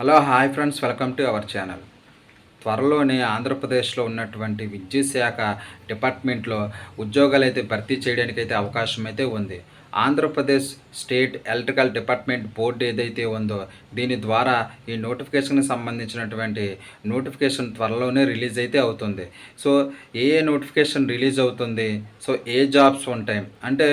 Hello hi friends welcome to our channel. త్వరలోనే ఆంధ్రప్రదేశ్లో ఉన్నటువంటి విద్యుత్ శాఖ డిపార్ట్మెంట్లో ఉద్యోగాలు అయితే భర్తీ చేయడానికి అయితే అవకాశం అయితే ఉంది. Andhra Pradesh state electrical department board ఏదైతే ఉందో దీని ద్వారా ఈ నోటిఫికేషన్కి సంబంధించినటువంటి నోటిఫికేషన్ త్వరలోనే రిలీజ్ అయితే అవుతుంది. సో ఏ ఏ నోటిఫికేషన్ రిలీజ్ అవుతుంది? సో ఏ జాబ్స్ ఉంటాయి? అంటే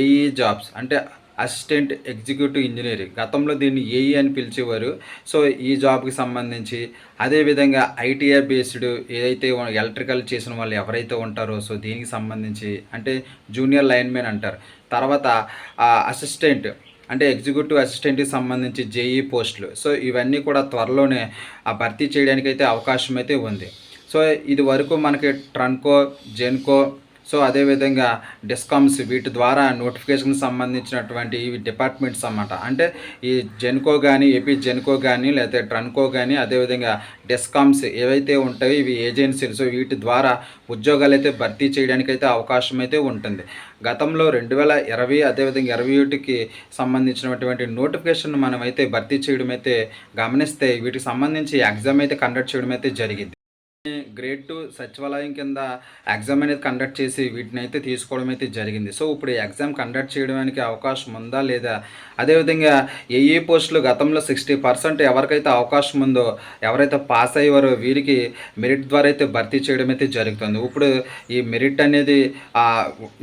ఏ జాబ్స్? అంటే అసిస్టెంట్ ఎగ్జిక్యూటివ్ ఇంజనీరింగ్ గతంలో దీన్ని ఏఈ అని పిలిచేవారు. సో ఈ జాబ్కి సంబంధించి అదేవిధంగా ఐటీఐ బేస్డ్ ఏదైతే ఎలక్ట్రికల్ చేసిన వాళ్ళు ఎవరైతే ఉంటారో సో దీనికి సంబంధించి అంటే జూనియర్ లైన్మెన్ అంటారు. తర్వాత అసిస్టెంట్ అంటే ఎగ్జిక్యూటివ్ అసిస్టెంట్కి సంబంధించి జేఈ పోస్టులు. సో ఇవన్నీ కూడా త్వరలోనే ఆ భర్తీ చేయడానికి అయితే అవకాశం అయితే ఉంది. సో ఇది వరకు మనకి ట్రన్కో జెన్కో సో అదేవిధంగా డిస్కామ్స్ వీటి ద్వారా నోటిఫికేషన్కి సంబంధించినటువంటి ఇవి డిపార్ట్మెంట్స్ అన్నమాట. అంటే ఈ జెన్కో కానీ ఏపీ జెన్కో కానీ లేకపోతే ట్రన్కో కానీ అదేవిధంగా డిస్కామ్స్ ఏవైతే ఉంటాయో ఇవి ఏజెన్సీలు సో వీటి ద్వారా ఉద్యోగాలు అయితే భర్తీ చేయడానికి అయితే అవకాశం అయితే ఉంటుంది. గతంలో రెండు వేల ఇరవై అదేవిధంగా ఇరవై ఒకటికి సంబంధించినటువంటి నోటిఫికేషన్ మనం అయితే భర్తీ చేయడం అయితే గమనిస్తే వీటికి సంబంధించి ఎగ్జామ్ అయితే కండక్ట్ చేయడం అయితే జరిగింది. గ్రేడ్ టూ సచివాలయం కింద ఎగ్జామ్ అనేది కండక్ట్ చేసి వీటిని అయితే తీసుకోవడం అయితే జరిగింది. సో ఇప్పుడు ఈ ఎగ్జామ్ కండక్ట్ చేయడానికి అవకాశం ఉందా లేదా? అదేవిధంగా ఏ ఏ పోస్టులు గతంలో సిక్స్టీ పర్సెంట్ ఎవరికైతే అవకాశం ఉందో ఎవరైతే పాస్ అయ్యారో వీరికి మెరిట్ ద్వారా అయితే భర్తీ చేయడం అయితే జరుగుతుంది. ఇప్పుడు ఈ మెరిట్ అనేది ఆ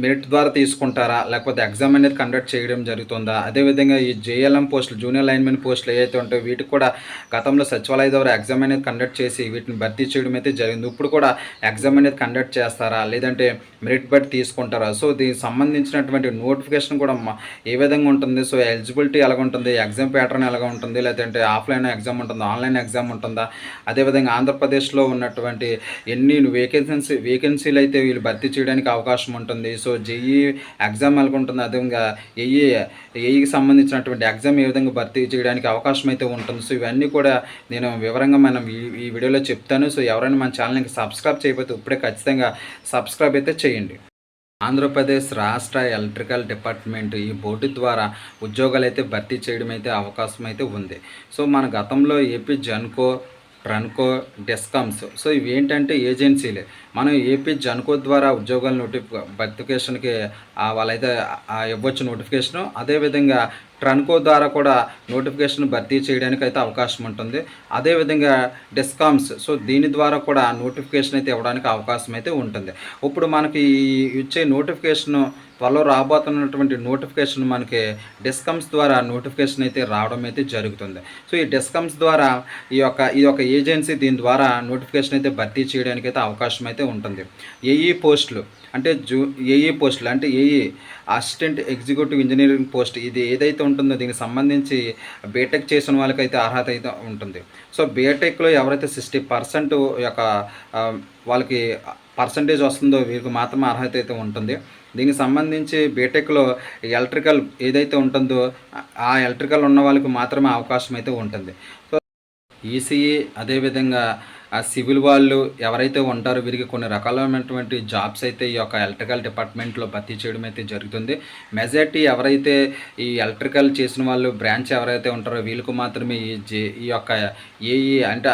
మెరిట్ ద్వారా తీసుకుంటారా? లేకపోతే ఎగ్జామ్ అనేది కండక్ట్ చేయడం జరుగుతుందా? అదేవిధంగా ఈ జేఎల్ఎం పోస్టులు జూనియర్ లైన్మెన్ పోస్టులు ఏవైతే ఉంటాయో వీటికి కూడా గతంలో సచివాలయ ద్వారా ఎగ్జామ్ అనేది కండక్ట్ చేసి వీటిని భర్తీ చేయడం అయితే జరిగింది. ఇప్పుడు కూడా ఎగ్జామ్ అనేది కండక్ట్ చేస్తారా? లేదంటే మెరిట్ బట్టి తీసుకుంటారా? సో దీనికి సంబంధించినటువంటి నోటిఫికేషన్ కూడా ఏ విధంగా ఉంటుంది? సో ఎలిజిబిలిటీ ఎలాగ ఉంటుంది? ఎగ్జామ్ ప్యాటర్న్ ఎలాగ ఉంటుంది? లేదంటే ఆఫ్లైన్ ఎగ్జామ్ ఉంటుందా? ఆన్లైన్ ఎగ్జామ్ ఉంటుందా? అదేవిధంగా ఆంధ్రప్రదేశ్లో ఉన్నటువంటి ఎన్ని వేకెన్సీ వేకెన్సీలు అయితే వీళ్ళు భర్తీ చేయడానికి అవకాశం ఉంటుంది? సో జేఈ ఎగ్జామ్ ఎలాగ ఉంటుంది అదేవిధంగా ఏఈ ఏఈకి సంబంధించినటువంటి ఎగ్జామ్ ఏ విధంగా భర్తీ చేయడానికి అవకాశం అయితే ఉంటుంది? సో ఇవన్నీ కూడా నేను వివరంగా మనం ఈ ఈ వీడియోలో చెప్తాను. సో ఎవరైనా మన ఛానల్కి సబ్స్క్రైబ్ చేయకపోతే ఇప్పుడే ఖచ్చితంగా సబ్స్క్రైబ్ అయితే చేయండి. ఆంధ్రప్రదేశ్ రాష్ట్ర ఎలక్ట్రికల్ డిపార్ట్మెంట్ ఈ బోర్డు ద్వారా ఉద్యోగాలు అయితే భర్తీ చేయడం అయితే అవకాశం అయితే ఉంది. సో మన గతంలో AP Genco Transco discoms so ఇవి ఏంటంటే ఏజెన్సీలే. మనం ఏపీ జన్కో ద్వారా ఉద్యోగాల నోటిఫి నోటిఫికేషన్కి వాళ్ళైతే ఇవ్వచ్చు నోటిఫికేషను. అదేవిధంగా ట్రన్కో ద్వారా కూడా నోటిఫికేషన్ భర్తీ చేయడానికి అయితే అవకాశం ఉంటుంది. అదేవిధంగా డిస్కామ్స్ సో దీని ద్వారా కూడా నోటిఫికేషన్ అయితే ఇవ్వడానికి అవకాశం అయితే ఉంటుంది. ఇప్పుడు మనకి ఇచ్చే నోటిఫికేషన్ త్వరలో రాబోతున్నటువంటి నోటిఫికేషన్ మనకి డిస్కమ్స్ ద్వారా నోటిఫికేషన్ అయితే రావడం అయితే జరుగుతుంది. సో ఈ డిస్కమ్స్ ద్వారా ఈ యొక్క ఈ యొక్క ఏజెన్సీ దీని ద్వారా నోటిఫికేషన్ అయితే భర్తీ చేయడానికి అయితే అవకాశం అయితే ఉంటుంది. ఏఈ పోస్టులు అంటే జూ ఏఈ పోస్టులు అంటే AE assistant executive engineering post ఇది ఏదైతే ఉంటుందో దీనికి సంబంధించి బీటెక్ చేసిన వాళ్ళకైతే అర్హత అయితే ఉంటుంది. సో బీటెక్లో ఎవరైతే సిక్స్టీ పర్సెంట్ యొక్క వాళ్ళకి పర్సంటేజ్ వస్తుందో వీరికి మాత్రమే అర్హత అయితే ఉంటుంది. దీనికి సంబంధించి బీటెక్లో ఎలక్ట్రికల్ ఏదైతే ఉంటుందో ఆ ఎలక్ట్రికల్ ఉన్న వాళ్ళకి మాత్రమే అవకాశం అయితే ఉంటుంది. సో ఈసీఈ అదేవిధంగా ఆ సివిల్ వాళ్ళు ఎవరైతే ఉంటారో వీరికి కొన్ని రకాలైనటువంటి జాబ్స్ అయితే ఈ యొక్క ఎలక్ట్రికల్ డిపార్ట్మెంట్లో భర్తీ చేయడం అయితే జరుగుతుంది. మెజార్టీ ఎవరైతే ఈ ఎలక్ట్రికల్ చేసిన వాళ్ళు బ్రాంచ్ ఎవరైతే ఉంటారో వీళ్ళకు మాత్రమే ఈ జే ఈ యొక్క ఏఈ అంటే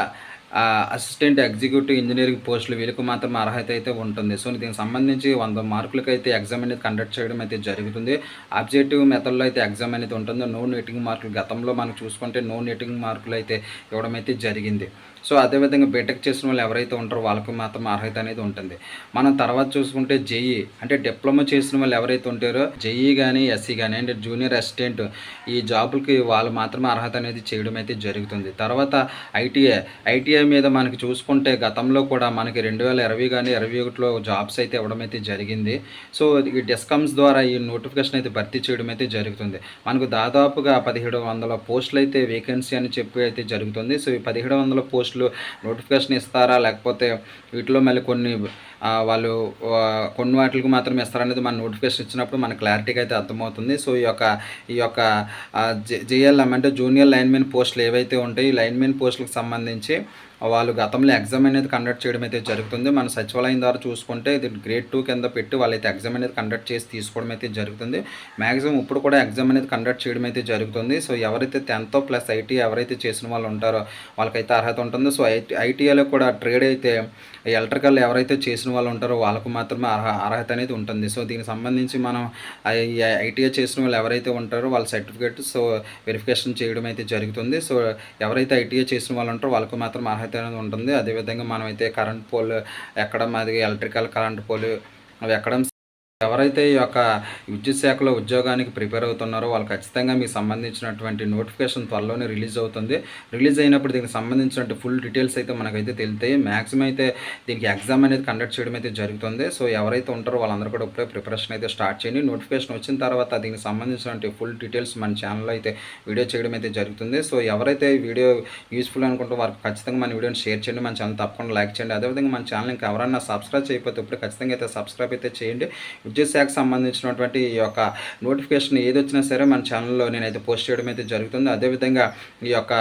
అసిస్టెంట్ ఎగ్జిక్యూటివ్ ఇంజనీరింగ్ పోస్టులు వీళ్ళకి మాత్రం అర్హత అయితే ఉంటుంది. సో దీనికి సంబంధించి వంద మార్కులకు అయితే ఎగ్జామ్ అనేది కండక్ట్ చేయడం అయితే జరుగుతుంది. ఆబ్జెక్టివ్ మెథడ్లో అయితే ఎగ్జామ్ అనేది ఉంటుంది. నో నెటింగ్ మార్కులు గతంలో మనం చూసుకుంటే నో నెటింగ్ మార్కులు అయితే ఇవ్వడం అయితే జరిగింది. సో అదేవిధంగా బీటెక్ చేసిన వాళ్ళు ఎవరైతే ఉంటారో వాళ్ళకి మాత్రం అర్హత అనేది ఉంటుంది. మనం తర్వాత చూసుకుంటే జేఈ అంటే డిప్లొమా చేసిన వాళ్ళు ఎవరైతే ఉంటారో జేఈ కానీ ఎస్సీ కానీ అంటే జూనియర్ అసిస్టెంట్ ఈ జాబులకి వాళ్ళు మాత్రమే అర్హత అనేది చేయడం అయితే జరుగుతుంది. తర్వాత ఐటీఐ ఐటీఐ మీద మనకి చూసుకుంటే గతంలో కూడా మనకి రెండు వేల ఇరవై కానీ ఇరవై ఒకటిలో జాబ్స్ అయితే ఇవ్వడం అయితే జరిగింది. సో ఈ డిస్కమ్స్ ద్వారా ఈ నోటిఫికేషన్ అయితే భర్తీ చేయడం అయితే జరుగుతుంది. మనకు దాదాపుగా పదిహేడు వందల పోస్టులు అయితే వేకెన్సీ అని చెప్పి అయితే జరుగుతుంది. సో ఈ పదిహేడు వందల పోస్టులు నోటిఫికేషన్ ఇస్తారా? లేకపోతే వీటిలో మళ్ళీ కొన్ని వాళ్ళు కొన్ని వాటికి మాత్రం ఇస్తారనేది మన నోటిఫికేషన్ ఇచ్చినప్పుడు మన క్లారిటీగా అయితే అర్థమవుతుంది. సో ఈ యొక్క ఈ యొక్క జేఎల్ఎం అంటే జూనియర్ లైన్మెన్ పోస్టులు ఏవైతే ఉంటాయో ఈ లైన్మెన్ పోస్టులకు సంబంధించి వాళ్ళు గతంలో ఎగ్జామ్ అనేది కండక్ట్ చేయడం అయితే జరుగుతుంది. మన సచివాలయం ద్వారా చూసుకుంటే ఇది గ్రేడ్ టూ కింద పెట్టి వాళ్ళైతే ఎగ్జామ్ అనేది కండక్ట్ చేసి తీసుకోవడం అయితే జరుగుతుంది. మ్యాక్సిమం ఇప్పుడు కూడా ఎగ్జామ్ అనేది కండక్ట్ చేయడం అయితే జరుగుతుంది. సో ఎవరైతే టెన్త్ ప్లస్ ఐటీ ఎవరైతే చేసిన వాళ్ళు ఉంటారో వాళ్ళకైతే అర్హత ఉంటుంది. సో ఐటీ ఐటీఐలో కూడా ట్రేడ్ అయితే ఎలక్ట్రికల్ ఎవరైతే చేసిన వాళ్ళు ఉంటారో వాళ్ళకు మాత్రమే అర్హ అర్హత అనేది ఉంటుంది. సో దీనికి సంబంధించి మనం ఐటీఐ చేసిన వాళ్ళు ఎవరైతే ఉంటారో వాళ్ళ సర్టిఫికేట్ సో వెరిఫికేషన్ చేయడం అయితే జరుగుతుంది. సో ఎవరైతే ఐటీఐ చేసిన వాళ్ళు ఉంటారో వాళ్ళకు మాత్రం అర్హత అనేది ఉంటుంది. అదేవిధంగా మనం అయితే కరెంట్ పోల్ ఎక్కడ మాది ఎలక్ట్రికల్ కరెంట్ పోల్ అవి ఎక్కడ ఎవరైతే ఈ యొక్క విద్యుత్ శాఖలో ఉద్యోగానికి ప్రిపేర్ అవుతున్నారో వాళ్ళు ఖచ్చితంగా మీకు సంబంధించినటువంటి నోటిఫికేషన్ త్వరలోనే రిలీజ్ అవుతుంది. రిలీజ్ అయినప్పుడు దీనికి సంబంధించినటువంటి ఫుల్ డీటెయిల్స్ అయితే మనకైతే తెలుతాయి మ్యాక్సిమం అయితే దీనికి ఎగ్జామ్ అనేది కండక్ట్ చేయడం అయితే జరుగుతుంది. సో ఎవరైతే ఉంటారో వాళ్ళందరూ కూడా ఇప్పుడే ప్రిపరేషన్ అయితే స్టార్ట్ చేయండి. నోటిఫికేషన్ వచ్చిన తర్వాత దీనికి సంబంధించినటువంటి ఫుల్ డీటెయిల్స్ మన ఛానల్లో అయితే వీడియో చేయడం అయితే జరుగుతుంది. సో ఎవరైతే వీడియో యూస్ఫుల్ అనుకుంటే వారికి ఖచ్చితంగా మన వీడియోని షేర్ చేయండి. మన ఛానల్ తప్పకుండా లైక్ చేయండి. అదేవిధంగా మన ఛానల్ ఇంకా ఎవరైనా సబ్స్క్రైబ్ చేయకపోతే ఇప్పుడు ఖచ్చితంగా అయితే సబ్స్క్రైబ్ అయితే చేయండి. విద్యుత్ శాఖకు సంబంధించినటువంటి ఈ యొక్క నోటిఫికేషన్ ఏది వచ్చినా సరే మన ఛానల్లో నేనైతే పోస్ట్ చేయడం అయితే జరుగుతుంది. అదేవిధంగా ఈ యొక్క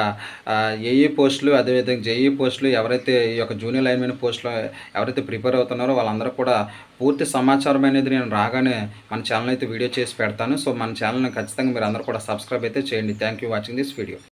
ఏఈ పోస్టులు అదేవిధంగా జేఈ పోస్టులు ఎవరైతే ఈ యొక్క జూనియర్ లైన్మెన్ పోస్టులు ఎవరైతే ప్రిపేర్ అవుతున్నారో వాళ్ళందరూ కూడా పూర్తి సమాచారం అనేది నేను రాగానే మన ఛానల్ అయితే వీడియో చేసి పెడతాను. సో మన ఛానల్ని ఖచ్చితంగా మీరు అందరూ కూడా సబ్స్క్రైబ్ అయితే చేయండి. Thank you watching this video